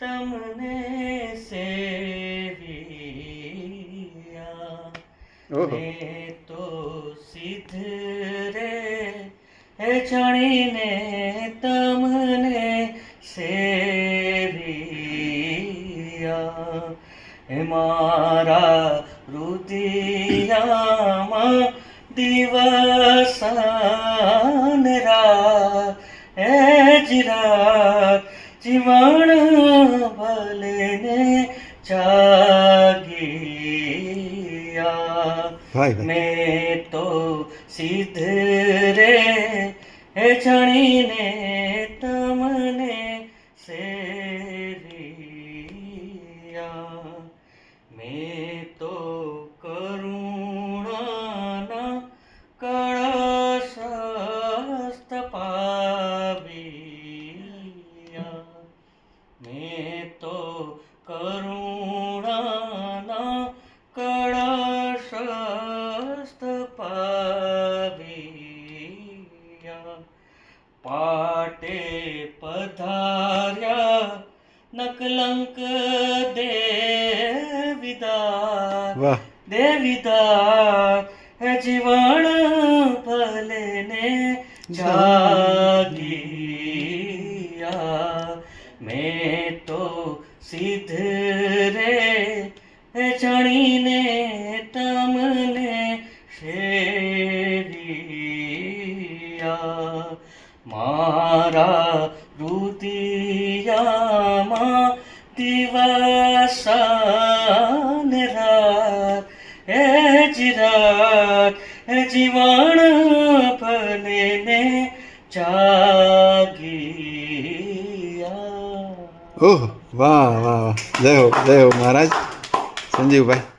તમને સેવિયા. તો સિદ્ધ રે એ જાણીને તમને સેવિયા. એ મારા રુદિયામાં દિવસ રા એ જ રાત જીવણ ભલે જાગિયા. મેં તો સિદ્ધ રે હે જાણીને તમને સેવિયા. મેં તો કરુણાના કળશસ્ત પાવ્યા. પાટે પધાર્યા નકલંક દેવિદા. દેવિદા હે જીવણ ભલે ને જાગી મેં તો સિદ્ધ રે ચણીને તમને શેરિયા. મારા રુદિયામાં દિવસ રાત હે જીરાત હે જીવણ ભલે જાગિયા ઓહ વાહ વાહ વાહ. જય હો જય હો મહારાજ. સંજીવભાઈ.